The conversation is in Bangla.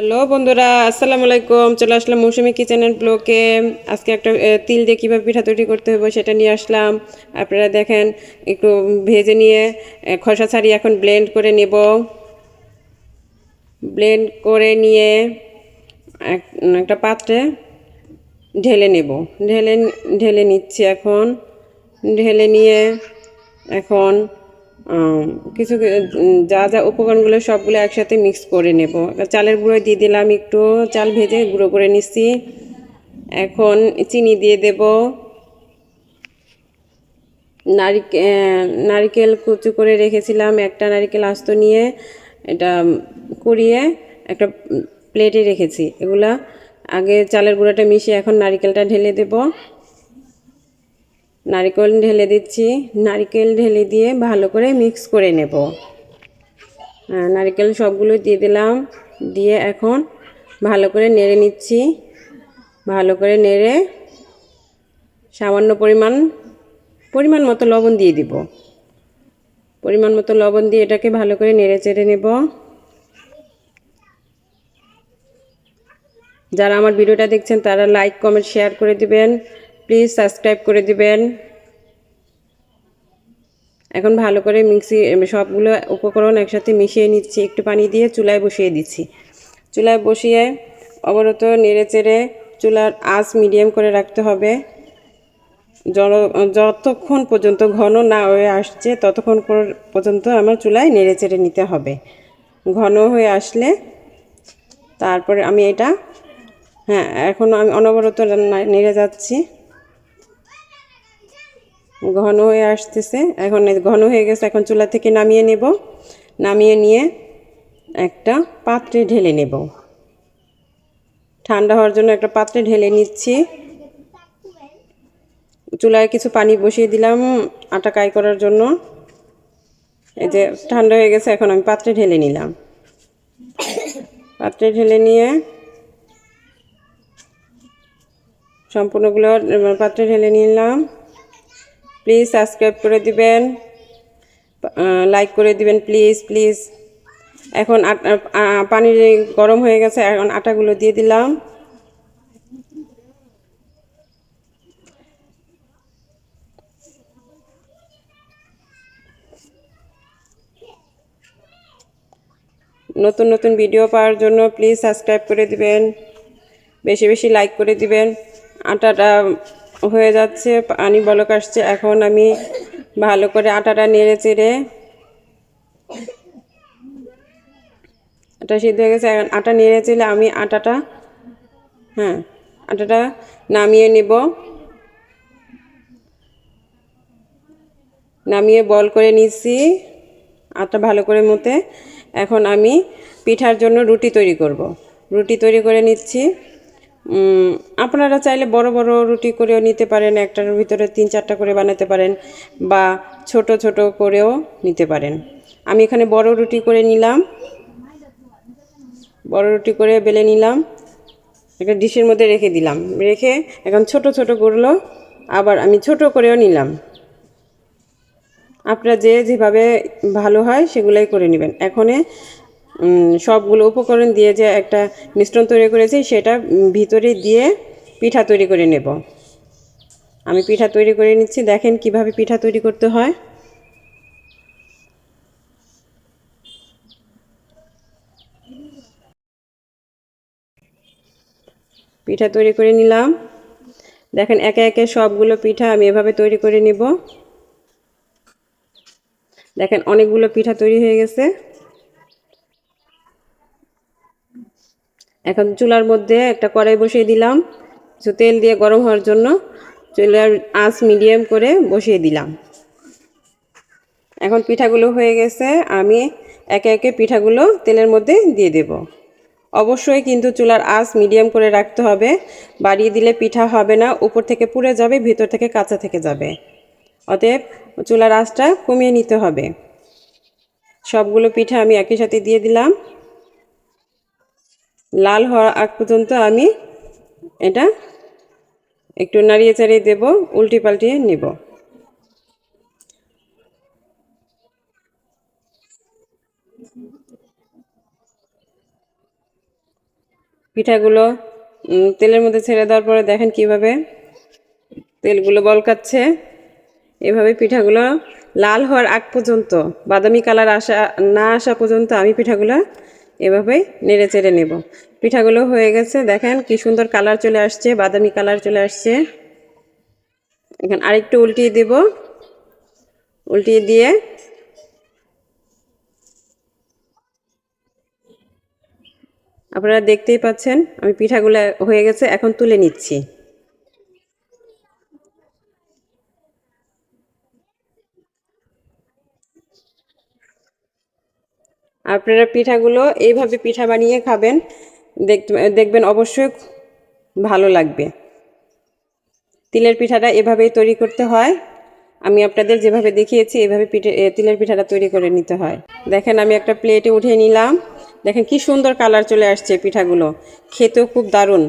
হ্যালো বন্ধুরা, আসসালামু আলাইকুম। চলে আসলাম মৌসুমি কিচেনের ব্লকে। আজকে একটা তিল দিয়ে কীভাবে পিঠা তৈরি করতে হবে সেটা নিয়ে আসলাম। আপনারা দেখেন, একটু ভেজে নিয়ে খোসা ছাড়িয়ে এখন ব্লেন্ড করে নেব। ব্লেন্ড করে নিয়ে এক- একটা পাত্রে ঢেলে নেব। ঢেলে ঢেলে নিচ্ছি এখন। ঢেলে নিয়ে এখন কিছু যা যা উপকরণগুলো সবগুলো একসাথে মিক্স করে নেব। চালের গুঁড়ো দিয়ে দিলাম একটু, চাল ভেজে গুঁড়ো করে নিচ্ছি। এখন চিনি দিয়ে দেব। নারিকে নারিকেল কুচু করে রেখেছিলাম একটা নারিকেল আস্ত নিয়ে, এটা কুড়িয়ে একটা প্লেটে রেখেছি। এগুলা আগে চালের গুঁড়োটা মিশিয়ে এখন নারিকেলটা ঢেলে দেব। নারিকেল ঢেলে দিচ্ছি। নারিকেল ঢেলে দিয়ে ভালো করে মিক্স করে নেব। হ্যাঁ, নারিকেল সবগুলো দিয়ে দিলাম। দিয়ে এখন ভালো করে নেড়ে নিচ্ছি। ভালো করে নেড়ে সামান্য পরিমাণ পরিমাণ মতো লবণ দিয়ে দিব। পরিমাণ মতো লবণ দিয়ে এটাকে ভালো করে নেড়ে চেড়ে নেব। যারা আমার ভিডিওটা দেখছেন তারা লাইক কমেন্ট শেয়ার করে দিবেন। প্লিজ সাবস্ক্রাইব করে দিবেন। এখন ভালো করে মিক্সি সবগুলো উপকরণ একসাথে মিশিয়ে নিচ্ছি। একটু পানি দিয়ে চুলায় বসিয়ে দিচ্ছি। চুলায় বসিয়ে অবরত নেড়ে চেড়ে চুলার আঁচ মিডিয়াম করে রাখতে হবে। যতক্ষণ পর্যন্ত ঘন না হয়ে আসছে, ততক্ষণ পর- পর্যন্ত আমার চুলায় নেড়ে চেড়ে নিতে হবে। ঘন হয়ে আসলে তারপরে আমি এটা হ্যাঁ এখন আমি অনবরত নেড়ে যাচ্ছি। ঘন হয়ে আসতেছে। এখন ঘন হয়ে গেছে, এখন চুলা থেকে নামিয়ে নেব। নামিয়ে নিয়ে একটা পাত্রে ঢেলে নেব। ঠান্ডা হওয়ার জন্য একটা পাত্রে ঢেলে নিচ্ছি। চুলায় কিছু পানি বসিয়ে দিলাম আটা কাই করার জন্য। এই যে ঠান্ডা হয়ে গেছে, এখন আমি পাত্রে ঢেলে নিলাম। পাত্রে ঢেলে নিয়ে সম্পূর্ণগুলো, পাত্রে ঢেলে নিলাম। প্লিজ সাবস্ক্রাইব করে দিবেন। লাইক করে দিবেন প্লিজ প্লিজ এখন পানি গরম হয়ে গেছে, এখন আটাগুলো দিয়ে দিলাম। নতুন নতুন ভিডিও পাওয়ার জন্য প্লিজ সাবস্ক্রাইব করে দিবেন। বেশি বেশি লাইক করে দিবেন। আটাটা হয়ে যাচ্ছে, পানি বলক আসছে। এখন আমি ভালো করে আটাটা নেড়ে চেড়ে আটা সিদ্ধ হয়ে গেছে। এখন আটা নেড়ে চেলে আমি আটাটা হ্যাঁ আটাটা নামিয়ে নেব। নামিয়ে বল করে নিচ্ছি আটা ভালো করে মতে। এখন আমি পিঠার জন্য রুটি তৈরি করব। রুটি তৈরি করে নিচ্ছি। আপনারা চাইলে বড় বড় রুটি করেও নিতে পারেন, একটার ভিতরে তিন চারটা করে বানাতে পারেন বা ছোট ছোট করেও নিতে পারেন। আমি এখানে বড় রুটি করে নিলাম। বড় রুটি করে বেলে নিলাম। একটা ডিশের মধ্যে রেখে দিলাম। রেখে এখন ছোট ছোট করল, আবার আমি ছোট করেও নিলাম। আপনারা যে যেভাবে ভালো হয় সেগুলাই করে নেবেন। এখনে সবগুলো উপকরণ দিয়ে যে একটা মিশ্রণ তৈরি করেছি, সেটা ভিতরে দিয়ে পিঠা তৈরি করে নেব। আমি পিঠা তৈরি করে নিচ্ছি, দেখেন কীভাবে পিঠা তৈরি করতে হয়। পিঠা তৈরি করে নিলাম। দেখেন একে একে সবগুলো পিঠা আমি এভাবে তৈরি করে নেব। দেখেন অনেকগুলো পিঠা তৈরি হয়ে গেছে। এখন চুলার মধ্যে একটা কড়াই বসিয়ে দিলাম। কিছু তেল দিয়ে গরম হওয়ার জন্য চুলার আঁচ মিডিয়াম করে বসিয়ে দিলাম। এখন পিঠাগুলো হয়ে গেছে, আমি একে একে পিঠাগুলো তেলের মধ্যে দিয়ে দেব। অবশ্যই কিন্তু চুলার আঁচ মিডিয়াম করে রাখতে হবে। বাড়িয়ে দিলে পিঠা হবে না, উপর থেকে পুড়ে যাবে, ভিতর থেকে কাঁচা থেকে যাবে। অতএব চুলার আঁচটা কমিয়ে নিতে হবে। সবগুলো পিঠা আমি একই সাথে দিয়ে দিলাম। লাল হওয়ার আগ পর্যন্ত আমি এটা একটু নাড়িয়ে চাড়িয়ে দেবো, উল্টি পাল্টিয়ে নেব। পিঠাগুলো তেলের মধ্যে ছেড়ে দেওয়ার পরে দেখেন কীভাবে তেলগুলো বলকাচ্ছে। এভাবে পিঠাগুলো লাল হওয়ার আগ পর্যন্ত, বাদামি কালার আসা, না আসা পর্যন্ত আমি পিঠাগুলো এভাবে নেড়ে চেড়ে নেব। পিঠাগুলো হয়ে গেছে, দেখেন কি সুন্দর কালার চলে আসছে, বাদামি কালার চলে আসছে। এখন আরেকটু উল্টিয়ে দেব। উল্টিয়ে দিয়ে আপনারা দেখতেই পাচ্ছেন, আমি পিঠাগুলো হয়ে গেছে, এখন তুলে নিচ্ছি। আপনারা পিঠাগুলো এইভাবে পিঠা বানিয়ে খাবেন। দেখবেন অবশ্যই ভালো লাগবে। তিলের পিঠাটা এভাবেই তৈরি করতে হয়। আমি আপনাদের যেভাবে দেখিয়েছি, এভাবে পিঠে তিলের পিঠাটা তৈরি করে নিতে হয়। দেখেন আমি একটা প্লেটে উঠে নিলাম। দেখেন কি সুন্দর কালার চলে আসছে পিঠাগুলো। খেতেও খুব দারুণ।